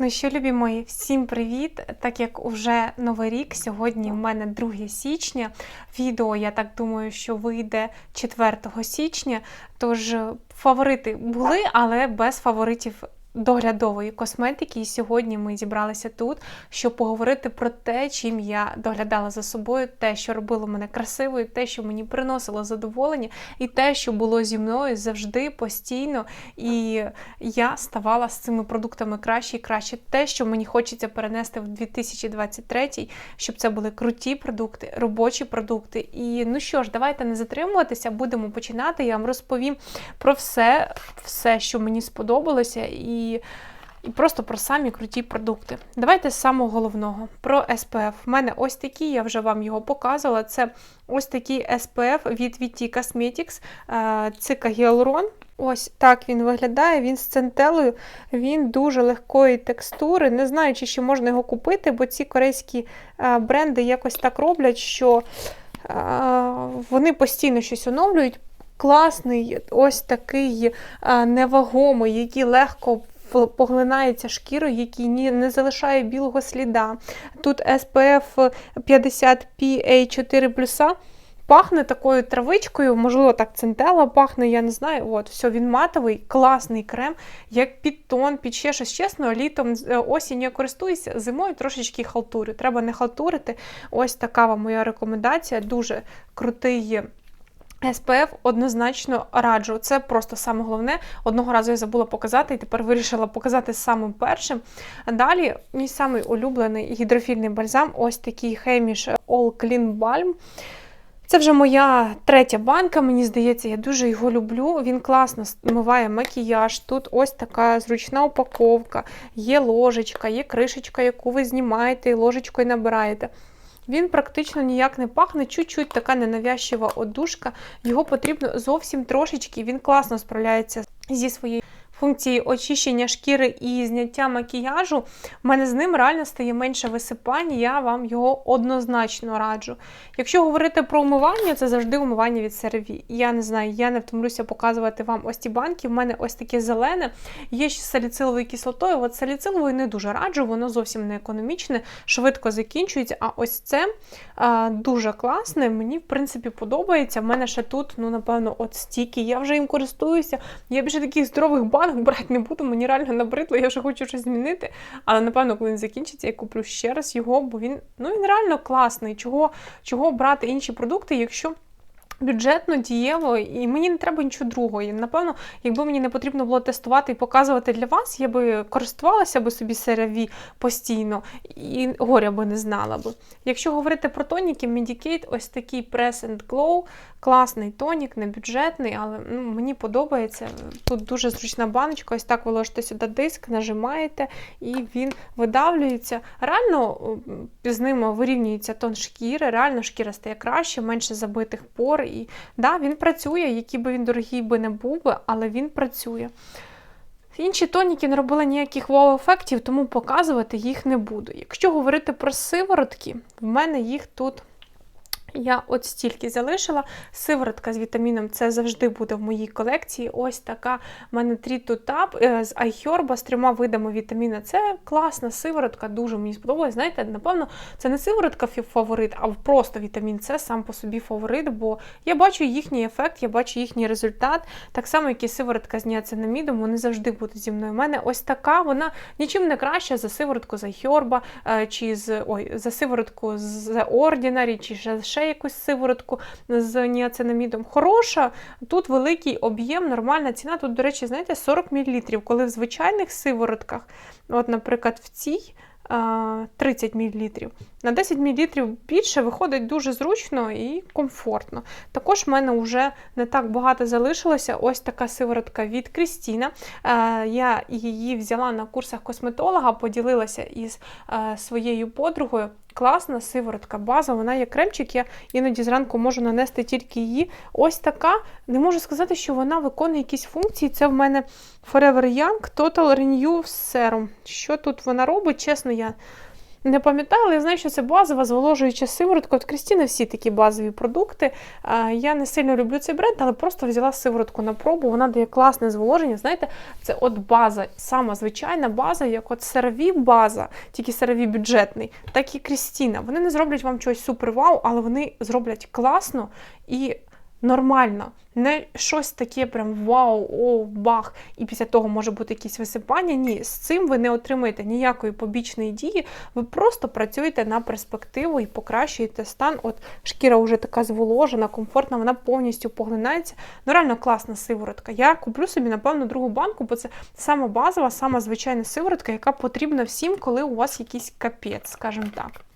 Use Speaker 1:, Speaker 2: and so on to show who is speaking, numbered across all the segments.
Speaker 1: Ну що, любі мої, всім привіт! Так як уже новий рік, сьогодні в мене 2 січня. Відео, я так думаю, що вийде 4 січня. Тож фаворити були, але без фаворитів доглядової косметики. І сьогодні ми зібралися тут, щоб поговорити про те, чим я доглядала за собою, те, що робило мене красивою, те, що мені приносило задоволення, і те, що було зі мною завжди постійно. І я ставала з цими продуктами краще і краще. Те, що мені хочеться перенести в 2023, щоб це були круті продукти, робочі продукти. І ну що ж, давайте не затримуватися, будемо починати. Я вам розповім про все, все, що мені сподобалося, і, і просто про самі круті продукти. Давайте з самого головного про SPF. У мене ось такий, я вже вам його показувала. Це ось такий SPF від VT Cosmetics, е, Цика Гіалурон. Ось так він виглядає, він з центелою, він дуже легкої текстури. Не знаю, чи ще можна його купити, бо ці корейські е, бренди якось так роблять, що е, вони постійно щось оновлюють. Класний, ось такий невагомий, який легко поглинається шкірою, який не залишає білого сліда. Тут SPF 50 PA4+. Пахне такою травичкою, можливо, так центела пахне, я не знаю. От, все, він матовий, класний крем, як під тон, під ще щось. Чесно, літом, осінь я користуюся, зимою трошечки халтурю. Треба не халтурити. Ось така вам моя рекомендація. Дуже крутий. SPF однозначно раджу. Це просто саме головне. Одного разу я забула показати, і тепер вирішила показати самим першим. Далі, мій самий улюблений гідрофільний бальзам ось такий Hamish All Clean Balm. Це вже моя третя банка, мені здається, я дуже його люблю. Він класно змиває макіяж. Тут ось така зручна упаковка, є ложечка, є кришечка, яку ви знімаєте і ложечкою набираєте. Він практично ніяк не пахне, чуть-чуть така ненавязчива одушка. Його потрібно зовсім трошечки. Він класно справляється зі своєю функцією очищення шкіри і зняття макіяжу. У мене з ним реально стає менше висипань, я вам його однозначно раджу. Якщо говорити про умивання, це завжди умивання від CeraVe. Я не знаю, я не втомлюся показувати вам ось ці банки. В мене ось таке зелене, є ще саліциловою кислотою. От саліциловою не дуже раджу, воно зовсім не економічне, швидко закінчується. А ось це а, дуже класне. Мені, в принципі, подобається. В мене ще тут, ну, напевно, от стільки. Я вже їм користуюся. Я більше таких здорових банок брати не буду, мені реально набридло, я вже хочу щось змінити. Але напевно, коли він закінчиться, я куплю ще раз його, бо він ну він реально класний. Чого, чого брати інші продукти, якщо. Бюджетно, дієво, і мені не треба нічого другого. Напевно, якби мені не потрібно було тестувати і показувати для вас, я би користувалася би собі CeraVe постійно і горя би не знала би. Якщо говорити про тоніки, Medicate, ось такий Press and Glow, класний тонік, не бюджетний, але ну, мені подобається. Тут дуже зручна баночка, ось так ви ложите сюди диск, нажимаєте, і він видавлюється. Реально з ним вирівнюється тон шкіри, реально шкіра стає краще, менше забитих пор. І да, він працює, який би він дорогий би не був, але він працює. Інші тоніки не робили ніяких вау-ефектів, тому показувати їх не буду. Якщо говорити про сиворотки, в мене їх тут. Я от стільки залишила. Сиворотка з вітаміном С завжди буде в моїй колекції. Ось така мене трітутап з iHerb з трьома видами вітаміна С. Класна сиворотка, дуже мені сподобалась. Знаєте, напевно, це не сиворотка фаворит, а просто вітамін С сам по собі фаворит, бо я бачу їхній ефект, я бачу їхній результат. Так само, як і сиворотка з ніацинамідом, вони завжди будуть зі мною. У мене ось така, вона нічим не краща за сиворотку з iHerb, е, чи з ой, за сиворотку з Ordinary, чи ще- ще якусь сиворотку з ніацинамідом. Хороша, тут великий об'єм, нормальна ціна. Тут, до речі, знаєте, 40 мл, коли в звичайних сиворотках, от, наприклад, в цій. 30 мл. На 10 мл більше виходить дуже зручно і комфортно. Також в мене вже не так багато залишилося. Ось така сиворотка від Крістіна. Е, Я її взяла на курсах косметолога, поділилася із е, своєю подругою. Класна сиворотка, база, вона є кремчик, я іноді зранку можу нанести тільки її. Ось така. Не можу сказати, що вона виконує якісь функції. Це в мене Forever Young Total Renew Serum. Що тут вона робить? Чесно, я Не пам'ятаю, але я знаю, що це базова зволожуюча сиворотка. От Крістіна всі такі базові продукти. Я не сильно люблю цей бренд, але просто взяла сиворотку на пробу. Вона дає класне зволоження. Знаєте, це от база, сама звичайна база, як от серві база, тільки серві бюджетний, так і Крістіна. Вони не зроблять вам чогось супер вау, але вони зроблять класно і нормально. Не щось таке, прям вау, о, бах, і після того може бути якісь висипання. Ні, з цим ви не отримаєте ніякої побічної дії, ви просто працюєте на перспективу і покращуєте стан. От шкіра вже така зволожена, комфортна, вона повністю поглинається. Ну, реально класна сиворотка. Я куплю собі, напевно, другу банку, бо це сама базова, сама звичайна сиворотка, яка потрібна всім, коли у вас якийсь капець, скажімо так.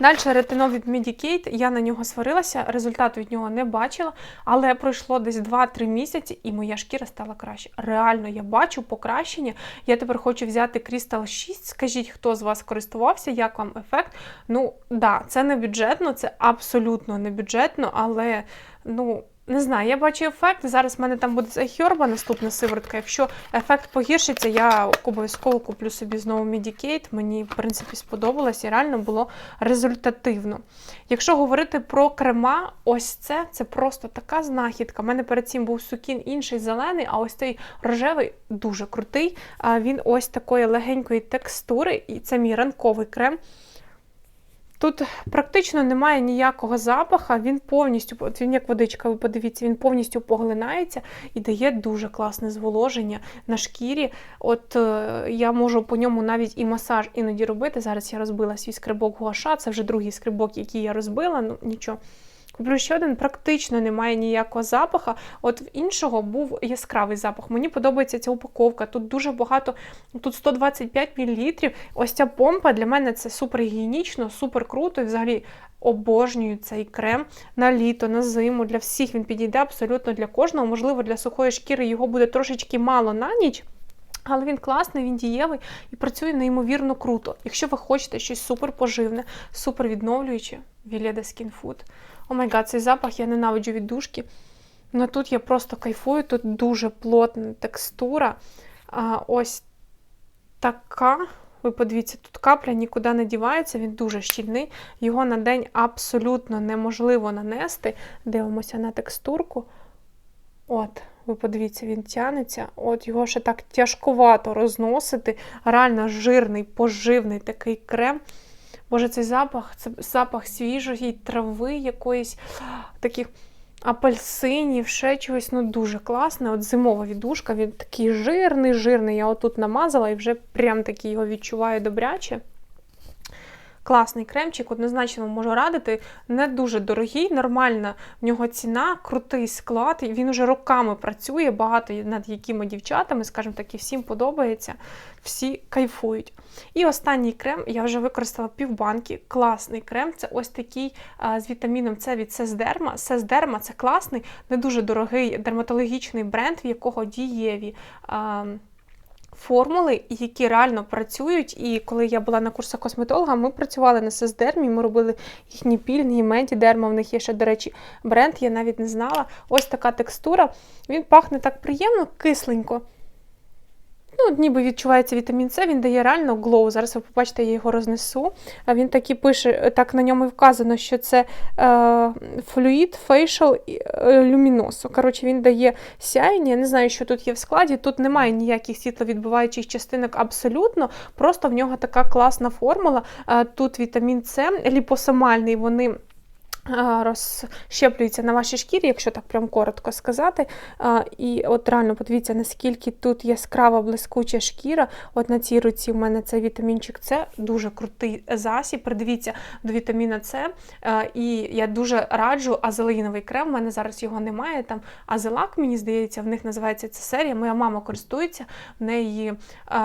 Speaker 1: Далі ретинол від Medicaid, я на нього сварилася, результату від нього не бачила, але пройшло десь 2-3 місяці, і моя шкіра стала краще. Реально, я бачу покращення. Я тепер хочу взяти Crystal 6. Скажіть, хто з вас користувався, як вам ефект? Ну, да, це не бюджетно, це абсолютно не бюджетно, але ну. Не знаю, я бачу ефект. Зараз в мене там буде Хьорба наступна сиворотка. Якщо ефект погіршиться, я обов'язково куплю собі знову Medicate. Мені, в принципі, сподобалось і реально було результативно. Якщо говорити про крема, ось це це просто така знахідка. У мене перед цим був сукін інший зелений, а ось цей рожевий дуже крутий. Він ось такої легенької текстури, і це мій ранковий крем. Тут практично немає ніякого запаха, він повністю, от він як водичка, ви подивіться, він повністю поглинається і дає дуже класне зволоження на шкірі. От е, я можу по ньому навіть і масаж іноді робити. Зараз я розбила свій скрибок гуаша, це вже другий скрибок, який я розбила, ну нічого. Куплю ще один, практично немає ніякого запаха. От в іншого був яскравий запах. Мені подобається ця упаковка. Тут дуже багато, тут 125 мл. Ось ця помпа для мене це супер гігієнічно, супер круто. І взагалі обожнюю цей крем на літо, на зиму. Для всіх він підійде абсолютно для кожного. Можливо, для сухої шкіри його буде трошечки мало на ніч. Але він класний, він дієвий і працює неймовірно круто. Якщо ви хочете щось супер поживне, супер відновлююче, Vileda Skin Food. О май гад, цей запах я ненавиджу від душки. Ну тут я просто кайфую, тут дуже плотна текстура. А, Ось така. Ви подивіться, тут капля нікуди не дівається, він дуже щільний. Його на день абсолютно неможливо нанести. Дивимося на текстурку. От, ви подивіться, він тянеться. От його ще так тяжкувато розносити. Реально жирний, поживний такий крем. Боже, цей запах це запах свіжої трави, якоїсь таких апельсинів, ще чогось ну дуже класне. От зимова відушка, він такий жирний, жирний. Я отут намазала і вже прям таки його відчуваю добряче. Класний кремчик, однозначно можу радити. Не дуже дорогий, нормальна в нього ціна, крутий склад. Він уже роками працює, багато над якими дівчатами, скажімо так, і всім подобається, всі кайфують. І останній крем я вже використала півбанки. Класний крем. Це ось такий з вітаміном С від Сесдерма. Сесдерма це класний, не дуже дорогий дерматологічний бренд, в якого дієві. Формули, які реально працюють. І коли я була на курсах косметолога, ми працювали на Сесдермі, ми робили їхні пільні, менті дерма. в них є ще, до речі, бренд, я навіть не знала. Ось така текстура. Він пахне так приємно, кисленько. Ну, ніби відчувається вітамін С, він дає реально глоу. Зараз ви побачите, я його рознесу. Він так і пише, так на ньому і вказано, що це флюїд Facial Luminoso. Коротше, він дає сяєння. Я не знаю, що тут є в складі. Тут немає ніяких світловідбиваючих частинок абсолютно. Просто в нього така класна формула. Тут вітамін С, ліпосомальний, вони розщеплюється на вашій шкірі, якщо так прям коротко сказати. І от реально подивіться, наскільки тут яскрава блискуча шкіра. От на цій руці в мене це вітамінчик С, дуже крутий засіб. Придивіться до вітаміна С. І я дуже раджу азелаїновий крем. У мене зараз його немає. Там Азелак, мені здається, в них називається ця серія. Моя мама користується, в неї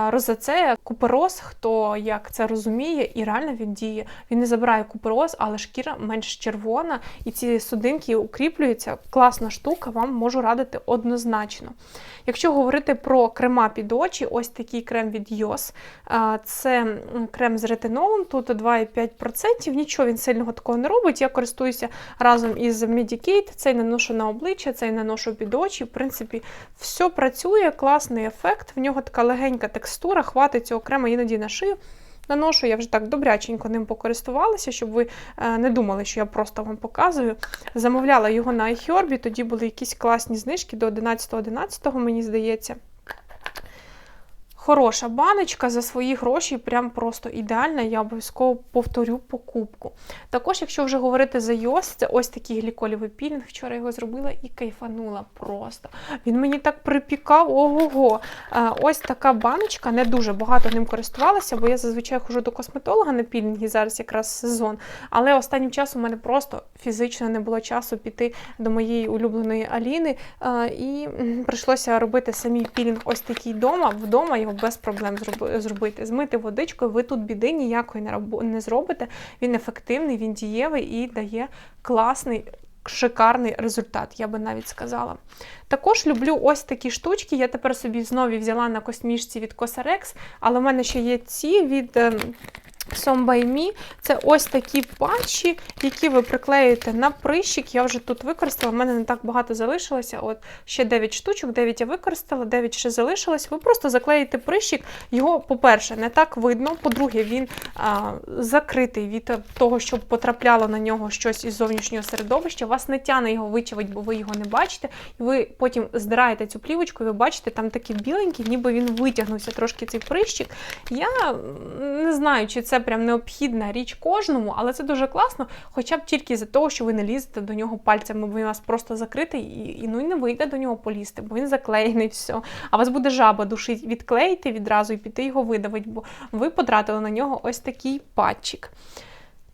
Speaker 1: розацея, купероз, хто як це розуміє, і реально він діє. Він не забирає купероз, але шкіра менш червона червона, і ці судинки укріплюються. Класна штука, вам можу радити однозначно. Якщо говорити про крема під очі, ось такий крем від Йос. Це крем з ретинолом, тут 2,5%. Нічого він сильного такого не робить. Я користуюся разом із Medicate, цей наношу на обличчя, цей наношу під очі. В принципі, все працює, класний ефект. В нього така легенька текстура, хватить цього крема іноді на шию. Наношу. Я вже так добряченько ним покористувалася, щоб ви е, не думали, що я просто вам показую. Замовляла його на iHerb, тоді були якісь класні знижки до 11.11, мені здається. Хороша баночка за свої гроші, прям просто ідеальна. Я обов'язково повторю покупку. Також, якщо вже говорити за Йос, це ось такий гліколівий пілінг. Вчора його зробила і кайфанула просто. Він мені так припікав, ого-го. Ось така баночка, не дуже багато ним користувалася, бо я зазвичай хожу до косметолога на пілінги, зараз якраз сезон. Але останнім часом у мене просто фізично не було часу піти до моєї улюбленої Аліни. І прийшлося робити самі пілінг ось такий вдома. Вдома його без проблем зробити. Змити водичкою, ви тут біди ніякої не зробите. Він ефективний, він дієвий і дає класний. Шикарний результат, я би навіть сказала. Також люблю ось такі штучки. Я тепер собі знову взяла на космішці від Cosrx, але в мене ще є ці від Somby це ось такі патчі, які ви приклеюєте на прищик. Я вже тут використала, в мене не так багато залишилося. От Ще 9 штучок, 9 я використала, 9 ще залишилось. Ви просто заклеїте прищик. Його, по-перше, не так видно. По-друге, він а, закритий від того, щоб потрапляло на нього щось із зовнішнього середовища. Вас не тяне його вичавить, бо ви його не бачите. І ви потім здираєте цю плівочку, і ви бачите, там такий біленький, ніби він витягнувся трошки цей прищик. Я не знаю, чи це це прям необхідна річ кожному, але це дуже класно, хоча б тільки за того, що ви не лізете до нього пальцями, бо він у вас просто закритий, і, і ну і не вийде до нього полізти, бо він заклеєний, все. А вас буде жаба душить відклеїти відразу і піти його видавить, бо ви потратили на нього ось такий патчик.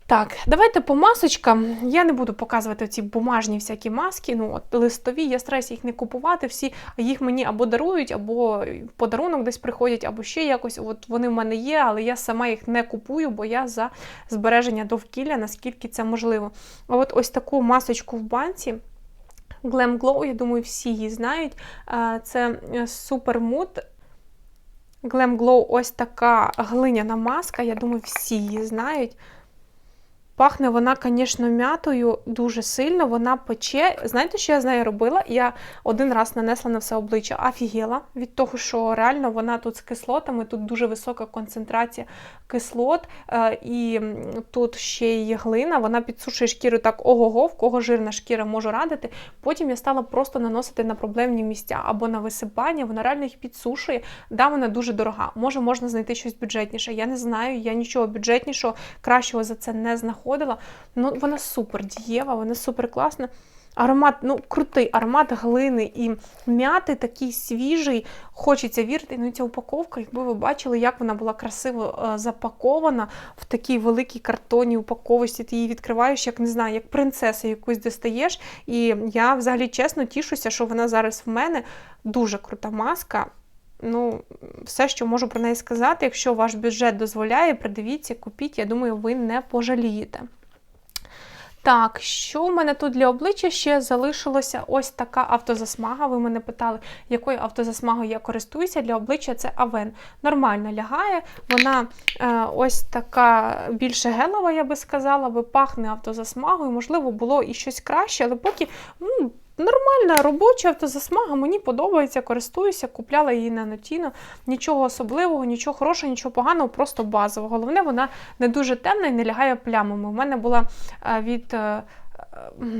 Speaker 1: Так, давайте по масочкам. Я не буду показувати ці бумажні всякі маски, ну от листові, я стараюся їх не купувати. Всі їх мені або дарують, або подарунок десь приходять, або ще якось. От Вони в мене є, але я сама їх не купую, бо я за збереження довкілля, наскільки це можливо. А от ось таку масочку в банці. Glam Glow, я думаю, всі її знають. Це Supermood Glam Glow ось така глиняна маска. Я думаю, всі її знають. Пахне вона, звісно, м'ятою дуже сильно, вона пече. Знаєте, що я з нею робила? Я один раз нанесла на все обличчя, афігела від того, що реально вона тут з кислотами, тут дуже висока концентрація кислот, е, і тут ще й глина, вона підсушує шкіру так ого-го, в кого жирна шкіра можу радити. Потім я стала просто наносити на проблемні місця або на висипання, вона реально їх підсушує. Да, вона дуже дорога. Може, можна знайти щось бюджетніше. Я не знаю, я нічого бюджетнішого, кращого за це не знаходила. Ну, Вона супер дієва, вона супер класна. Аромат, ну, крутий аромат глини і м'яти такий свіжий. Хочеться вірити. Ну, ця упаковка, якби ви бачили, як вона була красиво е, запакована в такій великій картонній упаковості. Ти її відкриваєш, як не знаю, як принцесу якусь достаєш. І я взагалі чесно тішуся, що вона зараз в мене дуже крута маска. Ну, все, що можу про неї сказати, якщо ваш бюджет дозволяє, придивіться, купіть, я думаю, ви не пожалієте. Так, що в мене тут для обличчя ще залишилося ось така автозасмага. Ви мене питали, якою автозасмагою я користуюся. Для обличчя це Авен. Нормально лягає. Вона е, ось така більше гелова, я би сказала, бо пахне автозасмагою. Можливо, було і щось краще, але поки ну, Нормальна робоча автозасмага, мені подобається, користуюся, купляла її на нотіно. Нічого особливого, нічого хорошого, нічого поганого, просто базово. Головне, вона не дуже темна і не лягає плямами. У мене була е, від е,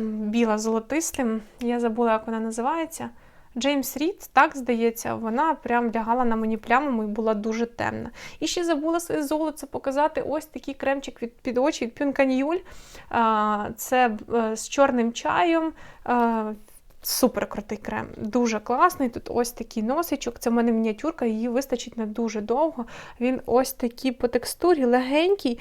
Speaker 1: біла золотистим, я забула, як вона називається. Джеймс Рід, так здається, вона прям лягала на мені плямами і була дуже темна. І ще забула своє золоце показати ось такий кремчик від під очі від Пюнканьюль. Це е, з чорним чаєм. Супер крутий крем, дуже класний. Тут ось такий носичок. Це в мене мініатюрка, її вистачить на дуже довго. Він ось такий по текстурі, легенький.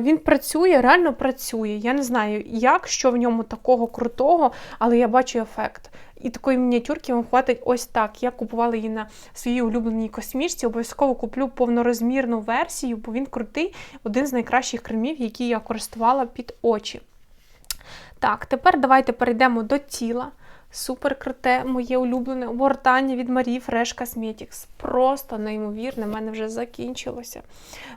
Speaker 1: Він працює, реально працює. Я не знаю, як, що в ньому такого крутого, але я бачу ефект. І такої мініатюрки вам хватить ось так. Я купувала її на своїй улюбленій космічці. Обов'язково куплю повнорозмірну версію, бо він крутий, один з найкращих кремів, які я користувала під очі. Так, тепер давайте перейдемо до тіла. Супер круте, моє улюблене обгортання від Marie Fresh Cosmetics. Просто неймовірне, в мене вже закінчилося.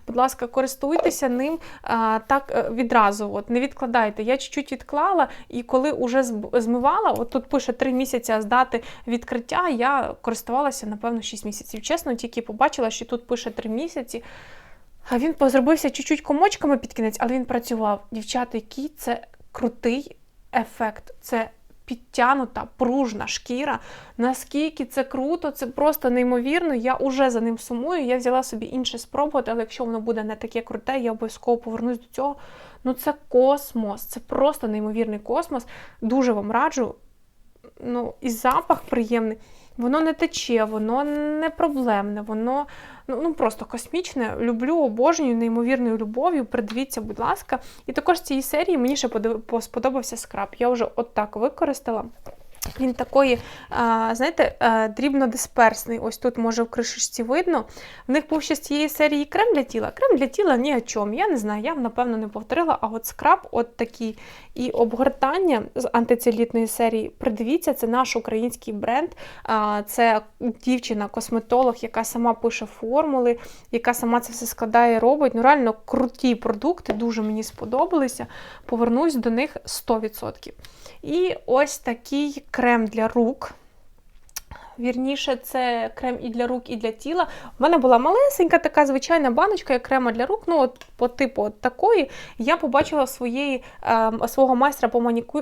Speaker 1: Будь ласка, користуйтеся ним а, так е, відразу. От, Не відкладайте. Я чуть-чуть відклала, і коли вже змивала, от тут пише 3 місяці з дати відкриття, я користувалася, напевно, 6 місяців. Чесно, тільки побачила, що тут пише 3 місяці. А він позробився чуть-чуть комочками під кінець, але він працював. Дівчата, який це крутий ефект. Це підтянута, пружна шкіра. Наскільки це круто, це просто неймовірно. Я вже за ним сумую. Я взяла собі інше спробувати, але якщо воно буде не таке круте, я обов'язково повернусь до цього. Ну це космос, це просто неймовірний космос. Дуже вам раджу. Ну, і запах приємний. Воно не тече, воно не проблемне, воно ну, ну просто космічне. Люблю, обожнюю неймовірною любов'ю. Придивіться, будь ласка. І також цієї серії мені ще сподобався скраб. Я вже отак використала. Він такої, знаєте, дрібнодисперсний. Ось тут, може, в кришечці видно. В них був ще з цієї серії крем для тіла. Крем для тіла ні о чому. Я не знаю, я б, напевно, не повторила. А от скраб, от такий. І обгортання з антицелітної серії. Придивіться, це наш український бренд. Це дівчина-косметолог, яка сама пише формули, яка сама це все складає і робить. Ну, реально круті продукти, дуже мені сподобалися. Повернусь до них 100%. І ось такий крем для рук. Вірніше, це крем і для рук, і для тіла. У мене була малесенька така звичайна баночка, як крема для рук, ну от по типу от такої. Я побачила своєї, е, свого майстра по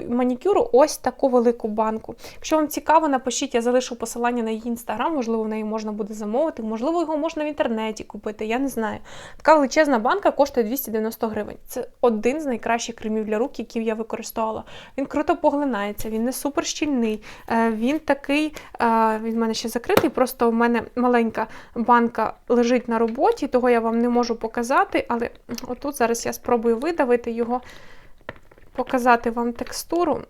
Speaker 1: манікюру ось таку велику банку. Якщо вам цікаво, напишіть, я залишу посилання на її інстаграм, можливо, в неї можна буде замовити, можливо, його можна в інтернеті купити, я не знаю. Така величезна банка коштує 290 гривень. Це один з найкращих кремів для рук, які я використовувала. Він круто поглинається, він не супер щільний, е, він такий. е, Він в мене ще закритий, просто в мене маленька банка лежить на роботі, того я вам не можу показати, але отут зараз я спробую видавити його, показати вам текстуру.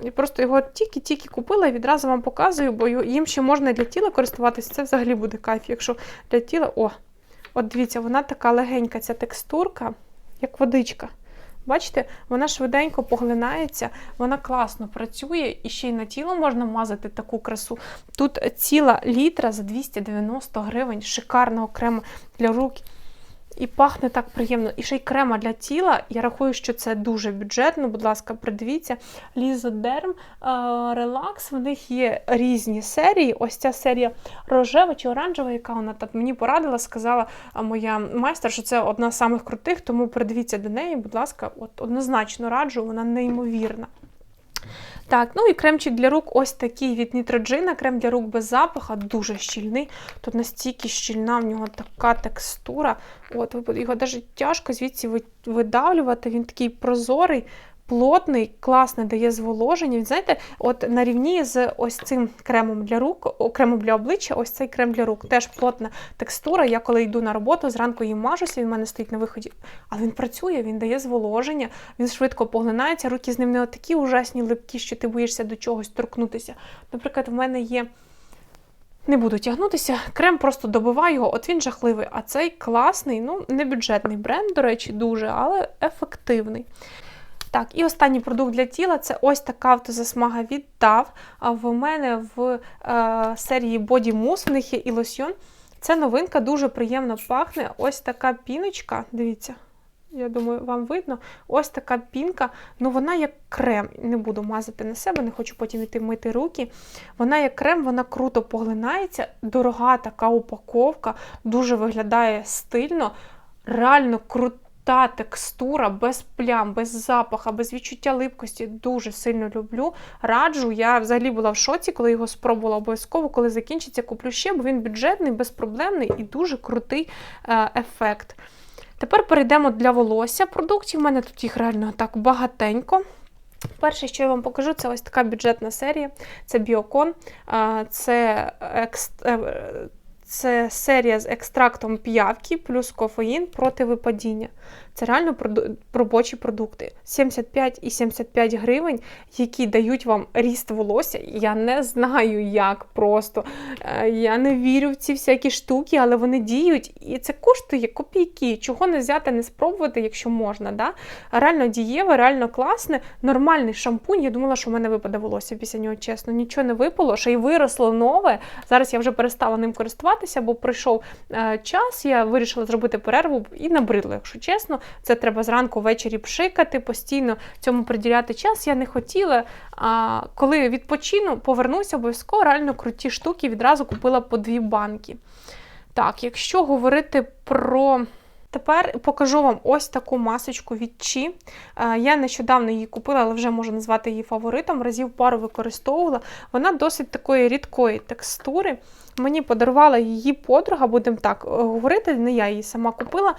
Speaker 1: І просто його тільки-тільки купила і відразу вам показую, бо їм ще можна для тіла користуватися. Це взагалі буде кайф. Якщо для тіла. О! От дивіться, вона така легенька, ця текстурка, як водичка. Бачите, вона швиденько поглинається, вона класно працює, і ще й на тіло можна мазати таку красу. Тут ціла літра за 290 гривень шикарного крему для рук. І пахне так приємно. І ще й крема для тіла. Я рахую, що це дуже бюджетно. Будь ласка, придивіться. Лізодерм Релакс. В них є різні серії. Ось ця серія рожева чи оранжева, яка вона так мені порадила, сказала моя майстер, що це одна з самих крутих, тому придивіться до неї, будь ласка, от однозначно раджу, вона неймовірна. Так, ну і кремчик для рук ось такий від Нітроджина, крем для рук без запаха, дуже щільний. Тут настільки щільна в нього така текстура. От, його навіть тяжко звідси видавлювати. Він такий прозорий, плотний, класний, дає зволоження. Знаєте, от на рівні з ось цим кремом для рук, кремом для обличчя, ось цей крем для рук. Теж плотна текстура. Я коли йду на роботу, зранку їм мажуся, він в мене стоїть на виході. Але він працює, він дає зволоження, він швидко поглинається, руки з ним не такі ужасні липкі, що ти боїшся до чогось торкнутися. Наприклад, в мене є. Не буду тягнутися, крем просто добиваю його, от він жахливий. А цей класний, ну, не бюджетний бренд, до речі, дуже, але ефективний. Так, і останній продукт для тіла це ось така автозасмага від DAV. А в мене в е, серії Body Mousse в них є і лосьйон. Це новинка, дуже приємно пахне. Ось така піночка. Дивіться, я думаю, вам видно. Ось така пінка. Ну, вона як крем. Не буду мазати на себе, не хочу потім йти мити руки. Вона як крем, вона круто поглинається. Дорога така упаковка, дуже виглядає стильно. Реально крута текстура, без плям, без запаха, без відчуття липкості. Дуже сильно люблю. Раджу. Я взагалі була в шоці, коли його спробувала обов'язково. Коли закінчиться, куплю ще, бо він бюджетний, безпроблемний і дуже крутий е, ефект. Тепер перейдемо для волосся продуктів. У мене тут їх реально так багатенько. Перше, що я вам покажу, це ось така бюджетна серія. Це Біокон. Це, екс... це серія з екстрактом п'явки плюс кофеїн проти випадіння. Це реально робочі продукти. 75 і 75 гривень, які дають вам ріст волосся. Я не знаю, як просто. Е, Я не вірю в ці всякі штуки, але вони діють. І це коштує копійки. Чого не взяти, не спробувати, якщо можна. Да? Реально дієве, реально класне, нормальний шампунь. Я думала, що в мене випаде волосся після нього, чесно. Нічого не випало, ще й виросло нове. Зараз я вже перестала ним користуватися, бо прийшов е, час, я вирішила зробити перерву і набридло, якщо чесно. Це треба зранку ввечері пшикати, постійно цьому приділяти час. Я не хотіла. А коли відпочину, повернуся обов'язково реально круті штуки. Відразу купила по дві банки. Так, якщо говорити про Тепер покажу вам ось таку масочку від Чи. Я нещодавно її купила, але вже можу назвати її фаворитом. Разів пару використовувала. Вона досить такої рідкої текстури. Мені подарувала її подруга, будемо так е, говорити, не я її сама купила.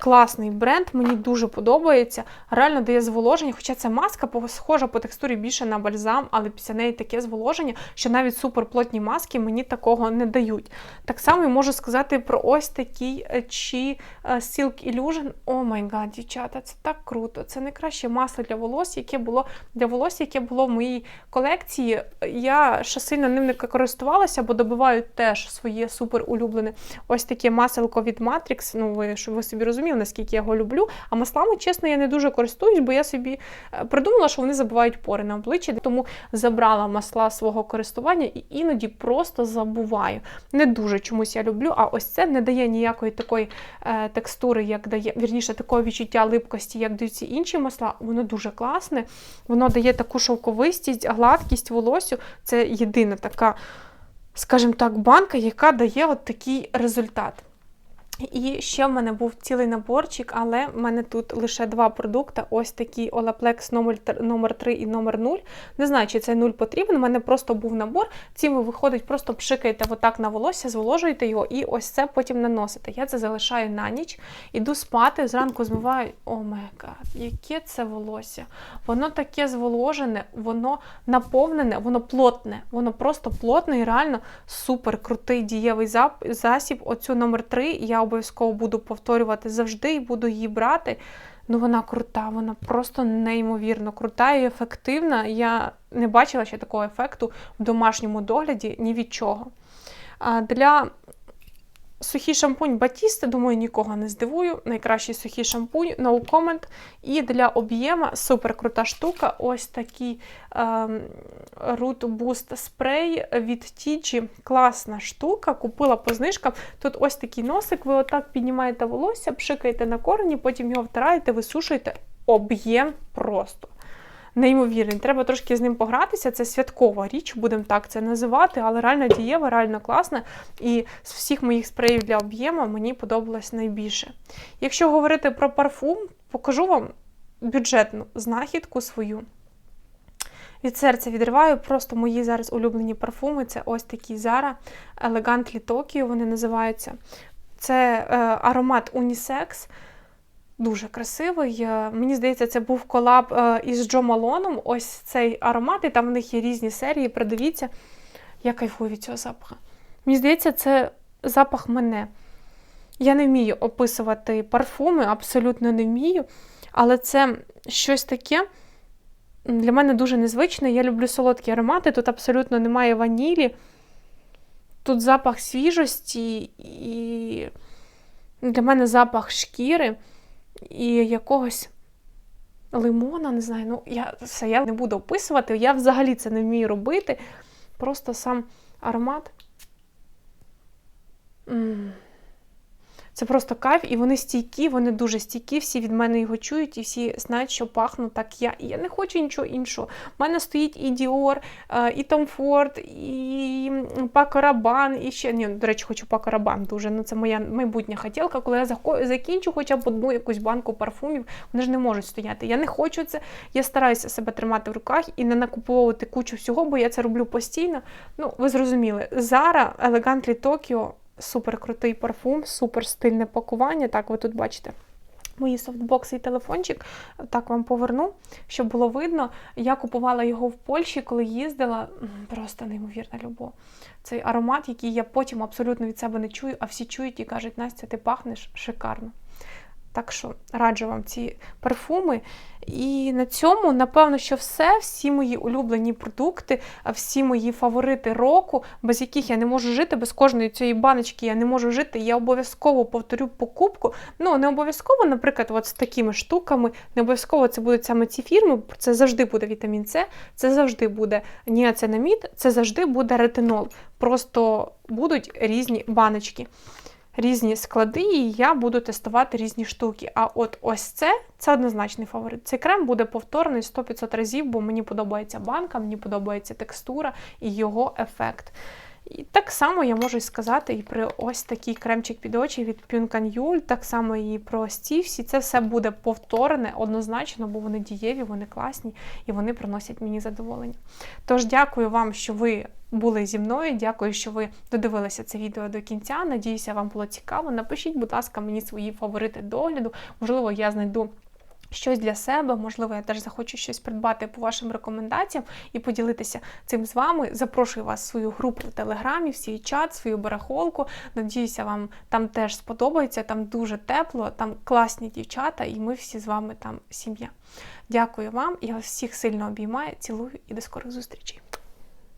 Speaker 1: Класний бренд, мені дуже подобається. Реально дає зволоження, хоча ця маска схожа по текстурі більше на бальзам, але після неї таке зволоження, що навіть суперплотні маски мені такого не дають. Так само можу сказати про ось такий е, чи е, Silk Illusion. О май гад, дівчата, це так круто. Це найкраще масло для волосся, яке було для волосся, яке було в моїй колекції. Я ще сильно ним не користувалася, бо добиваю теж своє супер улюблене ось таке маселко від Matrix. Ну, ви щоб ви собі розуміли, наскільки я його люблю. А маслами, чесно, я не дуже користуюсь, бо я собі е, придумала, що вони забивають пори на обличчі, тому забрала масла свого користування і іноді просто забуваю. Не дуже чомусь я люблю, а ось це не дає ніякої такої е, текстури, як дає, вірніше, такого відчуття липкості, як дають ці інші масла. Воно дуже класне. Воно дає таку шовковистість, гладкість волосю. Це єдина така, скажімо так, банка, яка дає от такий результат. І ще в мене був цілий наборчик, але в мене тут лише два продукти. Ось такі Olaplex номер, номер 3 і номер 0. Не знаю, чи цей 0 потрібен. У мене просто був набор. Цим ви виходить, просто пшикаєте отак на волосся, зволожуєте його і ось це потім наносите. Я це залишаю на ніч, іду спати, зранку змиваю. О гад, яке це волосся. Воно таке зволожене, воно наповнене, воно плотне, воно просто плотне і реально супер крутий дієвий засіб. Оцю номер 3 я обов'язково буду повторювати завжди і буду її брати. Ну, вона крута, вона просто неймовірно крута і ефективна. Я не бачила ще такого ефекту в домашньому догляді ні від чого. Для сухий шампунь Батісти, думаю, нікого не здивую. Найкращий сухий шампунь, no comment. І для об'єма супер крута штука. Ось такий ем, Root Boost спрей від Тічі. Класна штука. Купила по знижкам. Тут ось такий носик, ви отак піднімаєте волосся, пшикаєте на корені, потім його втираєте, висушуєте. Об'єм просто. Неймовірний, треба трошки з ним погратися. Це святкова річ, будемо так це називати, але реально дієва, реально класна. І з всіх моїх спреїв для об'єму мені подобалось найбільше. Якщо говорити про парфум, покажу вам бюджетну знахідку свою. Від серця відриваю просто мої зараз улюблені парфуми. Це ось такі Zara Elegantly Tokyo, вони називаються. Це е, аромат Unisex. Дуже красивий. Е, Мені здається, це був колаб е, із Джо Малоном. Ось цей аромат, і там в них є різні серії. Придивіться, я кайфую від цього запаху. Мені здається, це запах мене. Я не вмію описувати парфуми, абсолютно не вмію. Але це щось таке для мене дуже незвичне. Я люблю солодкі аромати, тут абсолютно немає ванілі. Тут запах свіжості і для мене запах шкіри і якогось лимона, не знаю. Ну, я все, я не буду описувати. Я взагалі це не вмію робити. Просто сам аромат. М. Це просто кайф, і вони стійкі, вони дуже стійкі, всі від мене його чують, і всі знають, що пахну так я. І я не хочу нічого іншого. У мене стоїть і Dior, е, і Tom Ford, і Paco і ще, ні, до речі, хочу Paco дуже. Ну, це моя майбутня хотілка, коли я закінчу хоча б одну якусь банку парфумів, вони ж не можуть стояти. Я не хочу це, я стараюся себе тримати в руках і не накуповувати кучу всього, бо я це роблю постійно. Ну, ви зрозуміли, Zara Elegantly Tokyo супер крутий парфум, супер стильне пакування. Так, ви тут бачите. Мої софтбокси і телефончик, так вам поверну, щоб було видно. Я купувала його в Польщі, коли їздила. Просто неймовірна любов. Цей аромат, який я потім абсолютно від себе не чую, а всі чують і кажуть, Настя, ти пахнеш шикарно. Так що раджу вам ці парфуми. І на цьому, напевно, що все, всі мої улюблені продукти, всі мої фаворити року, без яких я не можу жити, без кожної цієї баночки я не можу жити. Я обов'язково повторю покупку. Ну, не обов'язково, наприклад, от з такими штуками, не обов'язково це будуть саме ці фірми. Це завжди буде вітамін С, це завжди буде ніацинамід, це завжди буде ретинол. Просто будуть різні баночки різні склади, і я буду тестувати різні штуки. А от ось це це однозначний фаворит. Цей крем буде повторний 100-500 разів, бо мені подобається банка, мені подобається текстура і його ефект. І так само я можу сказати і про ось такий кремчик під очі від Пюнканюль, так само і про стівсі. Це все буде повторене однозначно, бо вони дієві, вони класні і вони приносять мені задоволення. Тож дякую вам, що ви були зі мною. Дякую, що ви додивилися це відео до кінця. Надіюся, вам було цікаво. Напишіть, будь ласка, мені свої фаворити догляду. Можливо, я знайду. Щось для себе, можливо, я теж захочу щось придбати по вашим рекомендаціям і поділитися цим з вами. Запрошую вас в свою групу в Телеграмі, в свій чат, свою барахолку. Надіюся, вам там теж сподобається. Там дуже тепло, там класні дівчата, і ми всі з вами там сім'я. Дякую вам, я вас всіх сильно обіймаю, цілую і до скорих зустрічей.